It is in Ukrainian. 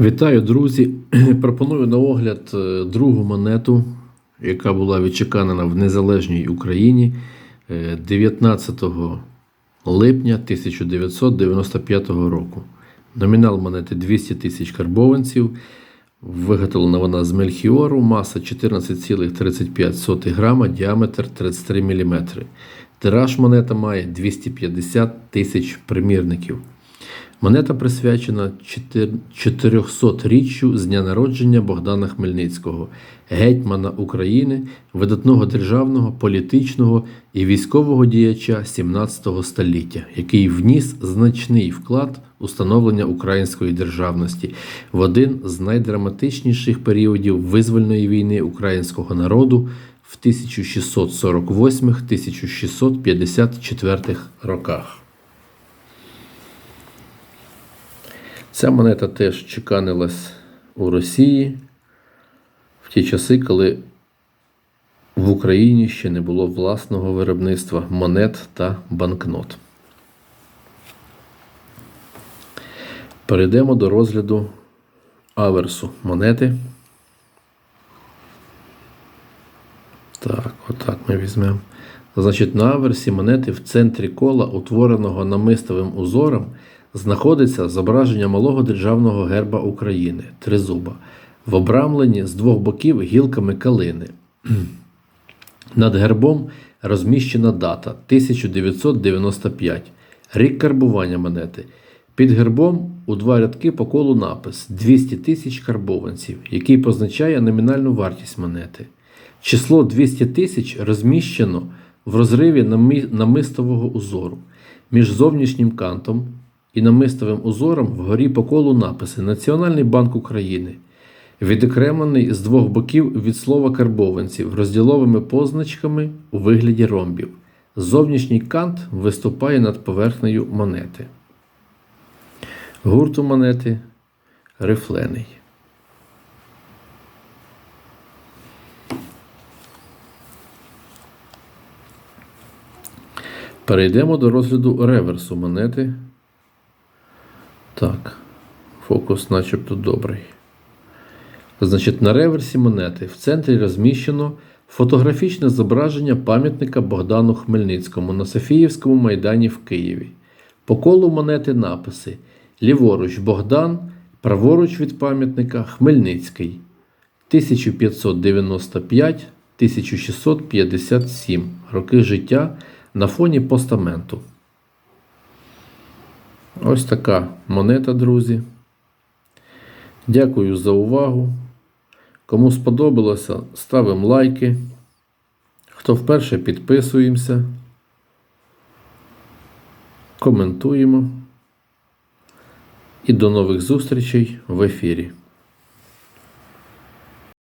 Вітаю, друзі! Пропоную на огляд е, другу монету, яка була відчеканена в незалежній Україні е, 19 липня 1995 року. Номінал монети 200 тисяч карбованців. Виготовлена вона з мельхіору, маса 14,35 грама, діаметр 33 мм. Тираж монета має 250 тисяч примірників. Монета присвячена 400-річчю з дня народження Богдана Хмельницького, гетьмана України, видатного державного, політичного і військового діяча 17 століття, який вніс значний вклад у становлення української державності в один з найдраматичніших періодів визвольної війни українського народу в 1648-1654 роках. Ця монета теж чеканилась у Росії в ті часи, коли в Україні ще не було власного виробництва монет та банкнот. Перейдемо до розгляду аверсу монети. Так, отак ми візьмемо. Значить, на аверсі монети в центрі кола, утвореного намистовим узором, знаходиться зображення малого державного герба України тризуба, в обрамленні з двох боків гілками калини. Над гербом розміщена дата 1995, рік карбування монети. Під гербом у два рядки по колу напис 200 тисяч карбованців, який позначає номінальну вартість монети. Число 200 тисяч розміщено в розриві намистового узору між зовнішнім кантом і намистовим узором вгорі по колу написи Національний банк України, відокремлений з двох боків від слова карбованців розділовими позначками у вигляді ромбів. Зовнішній кант виступає над поверхнею монети. Гурт у монети рифлений. Перейдемо до розгляду реверсу монети. Так, фокус начебто добрий. Значить, на реверсі монети в центрі розміщено фотографічне зображення пам'ятника Богдану Хмельницькому на Софіївському майдані в Києві. По колу монети написи: ліворуч Богдан, праворуч від пам'ятника Хмельницький 1595-1657 роки життя на фоні постаменту. Ось така монета, друзі. Дякую за увагу. Кому сподобалося, ставимо лайки. Хто вперше підписуємося, коментуємо. І до нових зустрічей в ефірі.